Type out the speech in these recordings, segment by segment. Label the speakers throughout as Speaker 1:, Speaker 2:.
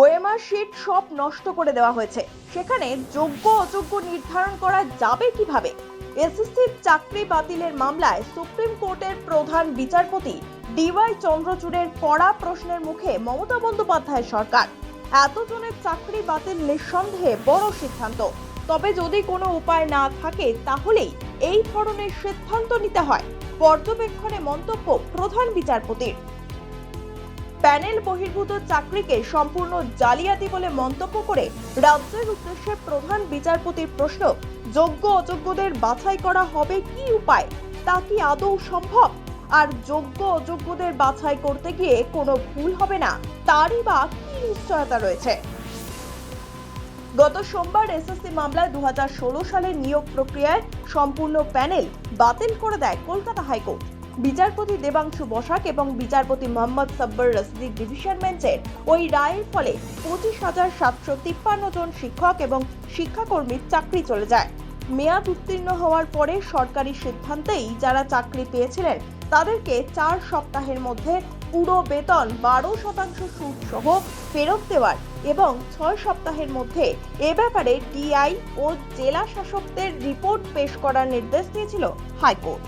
Speaker 1: OMR sheet সব নষ্ট করে দেওয়া হয়েছে। সেখানে যোগ্য অযোগ্য নির্ধারণ করা যাবে কীভাবে? এসএসসির চাকরি বাতিলের মামলায় সুপ্রিম কোর্টের প্রধান বিচারপতি ডিওয়াই চন্দ্রচূড়ের কড়া প্রশ্নের মুখে মমতা বন্দ্যোপাধ্যায় সরকার। এতজনের চাকরি বাতিল নিঃসন্দেহে বড় সিদ্ধান্ত। তবে যদি কোনো উপায় না থাকে, তাহলেই এই ধরনের সিদ্ধান্ত নিতে হয়। পর্যবেক্ষণে মন্তব্য প্রধান বিচারপতির। প্যানেল বহির্ভূত চাকরিকে সম্পূর্ণ জালিয়াতি বলে মন্তব্য করে রাজ্যের উদ্দেশ্যে প্রধান বিচারপতির প্রশ্ন, যোগ্য অযোগ্যদের বাছাই করা হবে কি উপায়? তা কি আদৌ সম্ভব? আর যোগ্য অযোগ্যদের বাছাই করতে গিয়ে কোনো ভুল হবে না? তারই বা কি নিশ্চয়তা রয়েছে? গত সোমবার এসএসসি মামলায় দু হাজার ষোলো সালের নিয়োগ প্রক্রিয়ায় সম্পূর্ণ প্যানেল বাতিল করে দেয় কলকাতা হাইকোর্ট। বিচারপতি দেবাংশু বসাক এবং বিচারপতি মোহাম্মদ সাব্বর রসিদির ডিভিশন বেঞ্চের ওই রায়ের ফলে পঁচিশ হাজার সাতশো তিপ্পান্ন জন শিক্ষক এবং শিক্ষাকর্মীর চাকরি চলে যায়। মেয়াদ উত্তীর্ণ হওয়ার পরে সরকারি সিদ্ধান্তেই যারা চাকরি পেয়েছিলেন, তাদেরকে চার সপ্তাহের মধ্যে পুরো বেতন বারো শতাংশ সুদ সহ ফেরত দেওয়ার এবং ছয় সপ্তাহের মধ্যে এ ব্যাপারে ডিআই ও জেলা শাসকদের রিপোর্ট পেশ করার নির্দেশ দিয়েছিল হাইকোর্ট।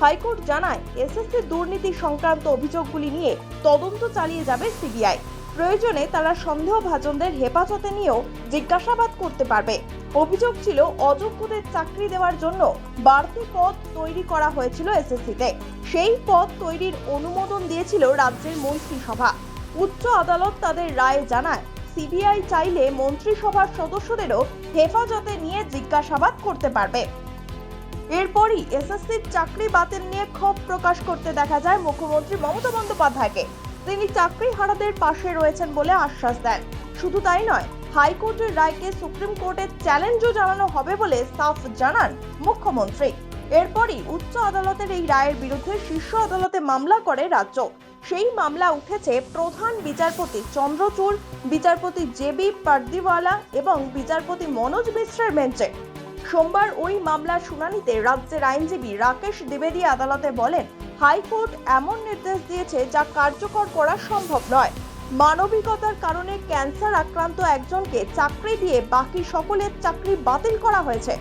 Speaker 1: হাইকোর্ট জানায়, এসএসসি দুর্নীতি সংক্রান্ত অভিযোগগুলি নিয়ে তদন্ত চালিয়ে যাবে সিবিআই। প্রয়োজনে তারা সন্দেহভাজনদের হেফাজতে নিয়েও জিজ্ঞাসাবাদ করতে পারবে। অভিযোগ ছিল, অযোগ্যদের চাকরি দেওয়ার জন্য বাড়তি পদ তৈরি করা হয়েছিল এসএসসিতে। সেই পদ তৈরির অনুমোদন দিয়েছিল রাজ্যের মন্ত্রিসভা। উচ্চ আদালত তাদের রায়ে জানায়, সিবিআই চাইলে মন্ত্রিসভার সদস্যদেরও হেফাজতে নিয়ে জিজ্ঞাসাবাদ করতে পারবে। এরপরই এসএসসির চাকরি বাতিল নিয়ে ক্ষোভ প্রকাশ করতে দেখা যায় মুখ্যমন্ত্রী মমতা বন্দ্যোপাধ্যায়কে। তিনি চাকরি হারাদের পাশে রয়েছেন বলে আশ্বাস দেন। শুধু তাই নয়, হাইকোর্টের রায়কে সুপ্রিম কোর্টে চ্যালেঞ্জও জানানো হবে বলে সাফ জানান মুখ্যমন্ত্রী। এরপরই উচ্চ আদালতের এই রায়ের বিরুদ্ধে শীর্ষ আদালতে মামলা করে রাজ্য। সেই মামলা উঠেছে প্রধান বিচারপতি চন্দ্রচূড়, বিচারপতি জেবি পার্দিওয়ালা এবং বিচারপতি মনোজ মিশ্রের বেঞ্চে। সোমবার ওই মামলার শুনানিতে রাজ্যের আইনজীবী রাকেশ দ্বিবেদী আদালতে বলেন, হাইকোর্ট এমন নির্দেশ দিয়েছে যা কার্যকর করা সম্ভব নয়। মানবিকতার কারণে ক্যান্সার আক্রান্ত একজনকে চাকরি দিয়ে বাকি সকলের চাকরি বাতিল করা হয়েছে।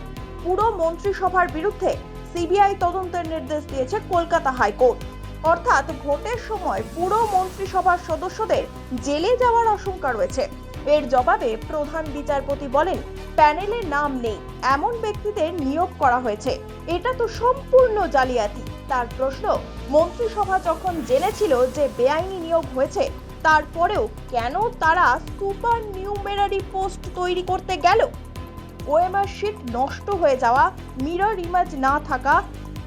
Speaker 1: পুরো মন্ত্রিসভার বিরুদ্ধে সিবিআই তদন্তের নির্দেশ দিয়েছে কলকাতা হাইকোর্ট। অর্থাৎ ভোটের সময় পুরো মন্ত্রিসভার সদস্যদের জেলে যাওয়ার আশঙ্কা রয়েছে। এর জবাবে প্রধান বিচারপতি বলেন প্যানেলে নাম নেই, এমন ব্যক্তিদের নিয়োগ করা হয়েছে। এটা তো সম্পূর্ণ জালিয়াতি। তার প্রশ্ন, মন্ত্রিসভা যখন জেনেছিল যে বেআইনি নিয়োগ হয়েছে, তারপরেও কেন তারা সুপার নিউমেরারি পোস্ট তৈরি করতে গেল? ওএমআর শিট নষ্ট হয়ে যাওয়া, মিরর ইমেজ না থাকা,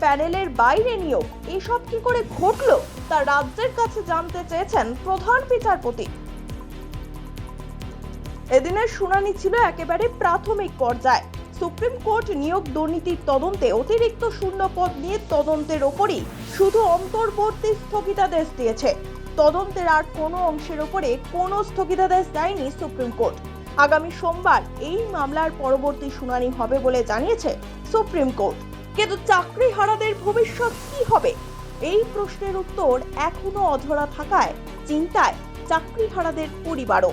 Speaker 1: প্যানেলের বাইরে নিয়োগ, এসব কি করে ঘটলো? তা রাজ্যের কাছে জানতে চেয়েছেন প্রধান বিচারপতি। এদিনের শুনানি ছিল একেবারে প্রাথমিক পর্যায়ে। সুপ্রিম কোর্ট নিয়োগ দুর্নীতির তদন্তে অতিরিক্ত শূন্য পদ নিয়ে তদন্তের ওপরই শুধু অন্তর্বর্তী স্থগিতাদেশ দিয়েছে। তদন্তের আর কোনো অংশের ওপরে কোনো স্থগিতাদেশ দেয়নি সুপ্রিম কোর্ট। আগামী সোমবার এই মামলার পরবর্তী শুনানি হবে বলে জানিয়েছে সুপ্রিম কোর্ট। কিন্তু চাকরি হারাদের ভবিষ্যৎ কি হবে? এই প্রশ্নের উত্তর এখনও অধরা থাকায় চিন্তায় চাকরি হারাদের পরিবারও।